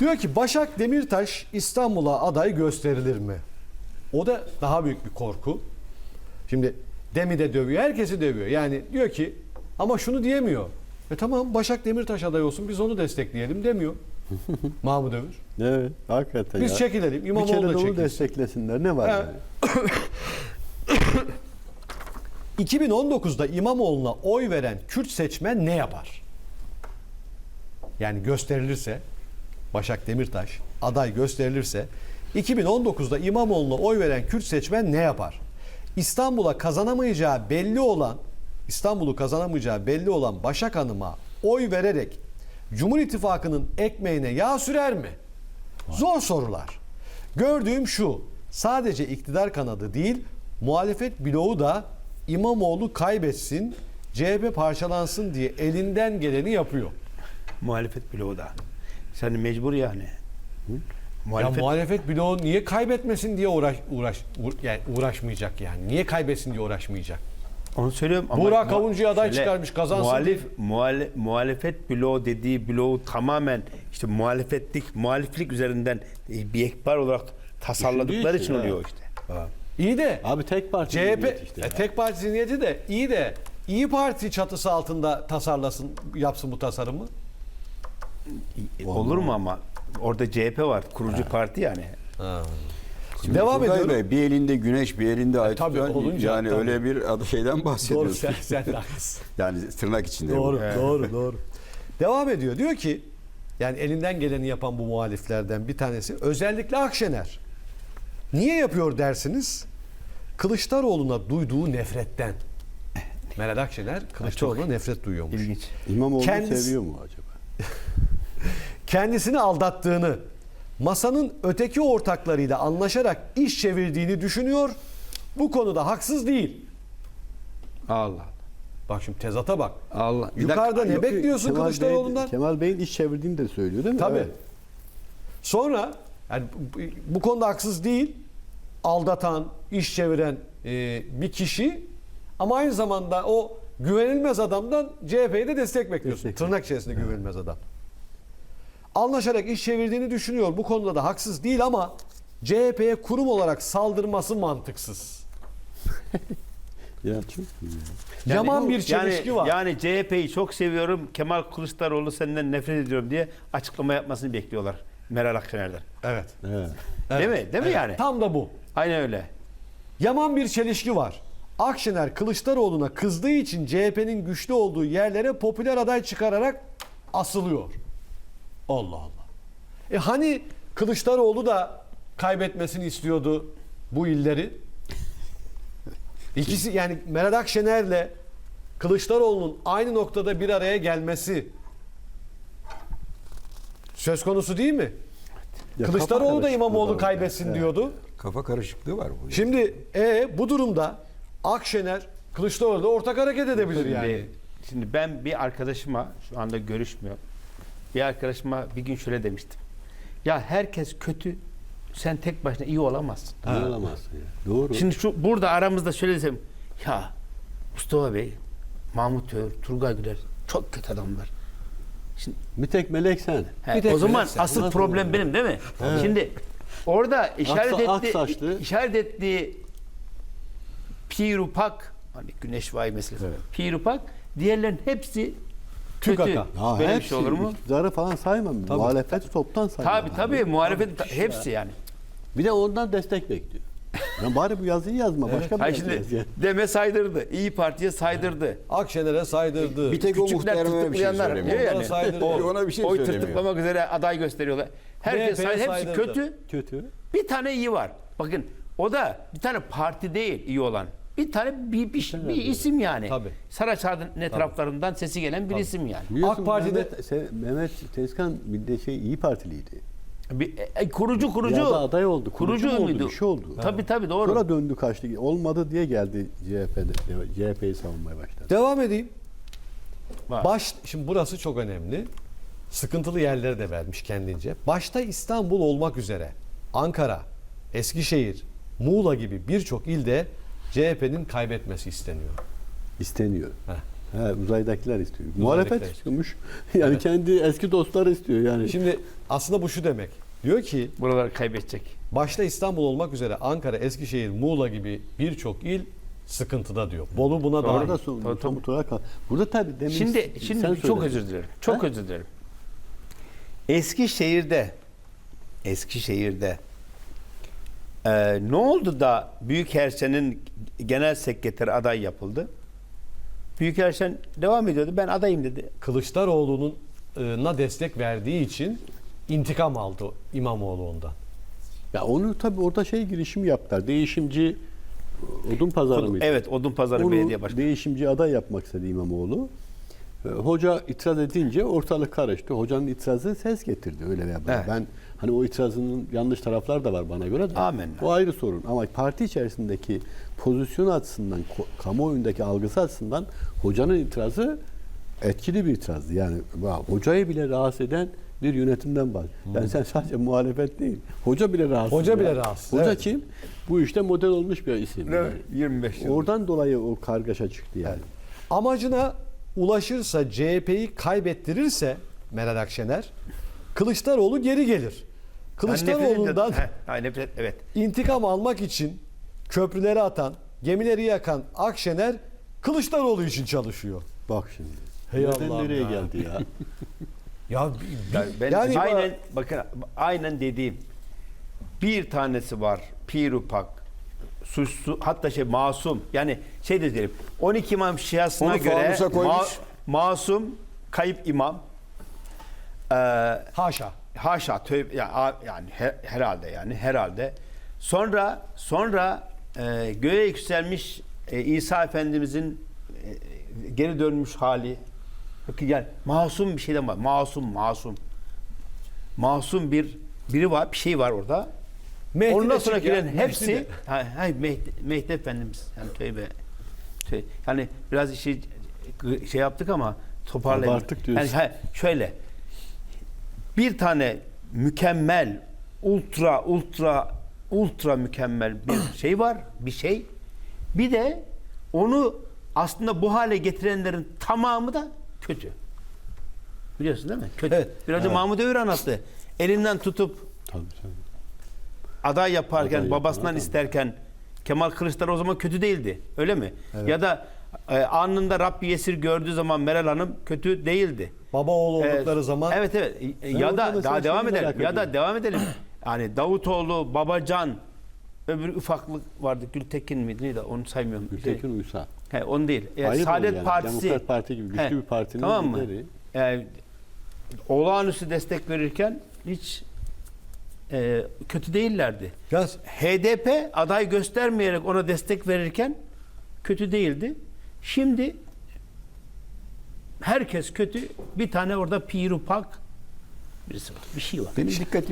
Diyor ki Başak Demirtaş İstanbul'a aday gösterilir mi? O da daha büyük bir korku. Şimdi Demi de dövüyor, herkesi dövüyor. Yani diyor ki ama şunu diyemiyor. E tamam Başak Demirtaş aday olsun biz onu destekleyelim demiyor. Mahmut Övür. Evet, hakikaten Biz ya. çekilelim. Bir İmamoğlu da onu çekilsin. desteklesinler. Ne var Evet. yani? 2019'da İmamoğlu'na oy veren Kürt seçmen ne yapar? Yani gösterilirse Başak Demirtaş aday gösterilirse 2019'da İmamoğlu'na oy veren Kürt seçmen ne yapar? İstanbul'a kazanamayacağı belli olan İstanbul'u kazanamayacağı belli olan Başak Hanım'a oy vererek Cumhur İttifakı'nın ekmeğine yağ sürer mi? Zor sorular. Gördüğüm şu. Sadece iktidar kanadı değil, muhalefet bloğu da İmamoğlu kaybetsin, CHP parçalansın diye elinden geleni yapıyor. Muhalefet bloğu da. Sen mecbur yani. Ya muhalefet bloğu niye kaybetmesin diye uğraş, uğraş uğra- yani uğraşmayacak yani. Niye kaybetsin diye uğraşmayacak. Onu söylüyorum ama Burak Avuncu'ya aday Şöyle, çıkarmış, kazansın Muhalif, muhale- muhalefet bloğu dediği bloğu tamamen işte muhalefetlik, muhaliflik üzerinden e, bir ekber olarak tasarladıkları için için, oluyor evet. işte. İyi de Abi tek parti CHP işte. e, tek parti zihniyeti de iyi de İyi Parti çatısı altında tasarlasın, yapsın bu tasarımı. Olur mu ama? Orada CHP var. Kurucu parti yani. Devam Turgay ediyorum. Bey, bir elinde güneş, bir elinde ay tabii, tutan, olunca yani tabii. öyle bir adı şeyden Doğru bahsediyoruz. sen, sen haklısın. Yani tırnak içinde. bu. Doğru, doğru, doğru. Devam ediyor. Diyor ki yani elinden geleni yapan bu muhaliflerden bir tanesi özellikle Akşener. Niye yapıyor dersiniz? Kılıçdaroğlu'na duyduğu nefretten. Meral Akşener Kılıçdaroğlu'na nefret duyuyormuş. İlginç. İmamoğlu Kendisi- seviyor mu acaba? Kendisini aldattığını, masanın öteki ortaklarıyla anlaşarak iş çevirdiğini düşünüyor. Bu konuda haksız değil. Allah. Bak şimdi tezata bak. Allah. Bir dakika, Yukarıda ne yok, bekliyorsun Kemal Kılıçdaroğlu'ndan? Bey, Kemal Bey'in iş çevirdiğini de söylüyor değil mi? Tabii. Evet. Sonra yani bu, konuda haksız değil. Aldatan, iş çeviren e, bir kişi ama aynı zamanda o güvenilmez adamdan CHP'ye de destek bekliyorsun. Destek. Tırnak içerisinde güvenilmez adam. Anlaşarak iş çevirdiğini düşünüyor. Bu konuda da haksız değil ama CHP'ye kurum olarak saldırması mantıksız. Ya çok iyi. Yaman bir çelişki yani, var. Yani CHP'yi çok seviyorum. Kemal Kılıçdaroğlu senden nefret ediyorum diye açıklama yapmasını bekliyorlar. Meral Akşener'den. Evet. Evet. Değil mi? Değil mi yani? Tam da bu. Aynen öyle. Yaman bir çelişki var. Akşener Kılıçdaroğlu'na kızdığı için CHP'nin güçlü olduğu yerlere popüler aday çıkararak asılıyor. Allah Allah. E hani Kılıçdaroğlu da kaybetmesini istiyordu bu illeri? İkisi yani Meral Akşener'le Kılıçdaroğlu'nun aynı noktada bir araya gelmesi söz konusu değil mi? Ya Kılıçdaroğlu da İmamoğlu kaybetsin diyordu. Kafa karışıklığı var bu. Şimdi e bu durumda Akşener Kılıçdaroğlu da ortak hareket edebilir Şimdi, yani. şimdi ben bir arkadaşıma şu anda görüşmüyor. Bir arkadaşıma bir gün şöyle demiştim. Ya herkes kötü. Sen tek başına iyi olamazsın. İyi olamazsın ya. Doğru. Şimdi şu burada aramızda şöyle desem. Ya Mustafa Bey, Mahmut Ör, Turgay Güler çok kötü adamlar. bir tek melek sen. He, Bir tek o zaman meleksen, asıl problem benim değil mi? Şimdi orada işaret Aksa- ak etti, saçlı. işaret ettiği Pirupak hani güneş vay meselesi. Evet. Pirupak diğerlerin hepsi kötü. TÜKAK'a. Ya Böyle bir hepsi şey olur mu? iktidarı falan saymam. Muhalefet toptan saymam. Tabii tabii muhalefet hepsi yani. Bir de ondan destek bekliyor. Ya bari bu yazıyı yazma. Başka bir Hayır yazı yaz şimdi ya. deme saydırdı. İyi Parti'ye saydırdı. Akşener'e saydırdı. Bir tek o Küçükler muhtereme bir şey söylemiyor. diyor Onlara yani. saydırdı. O, Ona bir şey oy söylemiyor. tırtıklamak üzere aday gösteriyorlar. Herkes MHP'ye say- hepsi saydırdı. kötü. Kötü. Bir tane iyi var. Bakın o da bir tane parti değil iyi olan. Bir tane bir, bir, bir isim yani. Tabii. Saraçhane'nin etraflarından sesi gelen bir isim yani. Biliyorsun AK Parti'de- Mehmet, Se- Mehmet Tezkan bir de şey iyi Partiliydi. Bir, e, e, kurucu kurucu. Ya da aday oldu. Kurucu, mu oldu, muydu? Bir şey oldu. Tabii tabii doğru. Sonra döndü kaçtı. Olmadı diye geldi CHP'de. CHP'yi savunmaya başladı. Devam edeyim. Var. Baş şimdi burası çok önemli. Sıkıntılı yerleri de vermiş kendince. Başta İstanbul olmak üzere Ankara, Eskişehir, Muğla gibi birçok ilde CHP'nin kaybetmesi isteniyor. İsteniyor. Heh. He, uzaydakiler istiyor. Muhalefet Uzaydakiler. istiyormuş. Yani kendi eski dostları istiyor yani. Şimdi aslında bu şu demek. Diyor ki Buraları kaybedecek. başta İstanbul olmak üzere Ankara, Eskişehir, Muğla gibi birçok il sıkıntıda diyor. Bolu buna Orada dahil. son, Tabii, olarak. Burada tabii demin Şimdi sen şimdi çok söyledin. özür dilerim. Çok Ha? özür dilerim. Eskişehir'de Eskişehir'de e, ne oldu da Büyükelçinin genel sekreteri aday yapıldı? Büyükelçin devam ediyordu. Ben adayım dedi. Kılıçdaroğlu'nun e, na destek verdiği için intikam aldı İmamoğlu ondan. Ya onu tabii orada şey girişimi yaptılar. Değişimci odun pazarı mıydı? Evet, Odunpazarı Onu Belediye Başkanı. değişimci aday yapmak istedi İmamoğlu. Ee, Hoca itiraz edince ortalık karıştı. Hocanın itirazı ses getirdi öyle veya böyle. Evet. Ben hani o itirazının yanlış taraflar da var bana göre de. Amenna. O ayrı sorun. Ama parti içerisindeki pozisyon açısından, kamuoyundaki algısı açısından hocanın itirazı etkili bir itirazdı. Yani hocayı bile rahatsız eden bir yönetimden bahsediyor. Yani sen sadece muhalefet değil. Hoca bile rahatsız. Hoca bile yani. rahatsız, Hoca evet. kim? Bu işte model olmuş bir isim. yani. 25 yıl. Oradan dolayı o kargaşa çıktı yani. Amacına ulaşırsa CHP'yi kaybettirirse Meral Akşener Kılıçdaroğlu geri gelir. Kılıçdaroğlu'ndan Heh, ha, nefret, evet. intikam almak için köprüleri atan, gemileri yakan Akşener Kılıçdaroğlu için çalışıyor. Bak şimdi. Hey Nereden Allah'ım nereye ya. geldi ya? Ya Ben, ben yani aynen bakın aynen dediğim bir tanesi var pirupak suçlu hatta şey masum yani şey de diyelim 12 imam şiasına Onu göre koymuş. masum kayıp imam Ee, haşa. haşa tövbe ya- a- yani he- herhalde yani herhalde sonra sonra e, göğe yükselmiş e, İsa Efendimizin e, geri dönmüş hali bakın yani masum bir şeyden var masum masum masum bir biri var bir şey var orada Mehdi ondan sonra ya, gelen Mehdi hepsi de. ha, ha, Mehdi, Mehdi Efendimiz yani tövbe tövbe. yani biraz işi şey yaptık ama toparlayalım. Abarttık diyorsun. Yani, ha, şöyle bir tane mükemmel ultra ultra ultra mükemmel bir şey var bir şey. Bir de onu aslında bu hale getirenlerin tamamı da kötü. Biliyorsun değil mi? Kötü. Evet. biraz önce Mahmut Övür anlattı. Elinden tutup Tabii tabii. aday yaparken Aday babasından adam. isterken Kemal Kılıçdaroğlu o zaman kötü değildi öyle mi? Ya da e, anında Rabbi Yesir gördüğü zaman Meral Hanım kötü değildi Baba oğul Evet. oldukları zaman Evet evet. Ya da daha devam edelim. Ya da devam edelim. Yani Davutoğlu, Babacan, öbür ufaklık vardı. Gültekin miydi? Neydi? Onu saymıyorum. Gültekin Uysal. He, onu değil. E, Saadet yani. Partisi. Demokrat Parti gibi güçlü He, bir partinin tamam mı? lideri. E, olağanüstü destek verirken hiç e, kötü değillerdi. ya HDP aday göstermeyerek ona destek verirken kötü değildi. Şimdi herkes kötü. Bir tane orada pirupak birisi var. Bir şey var. Benim dikkat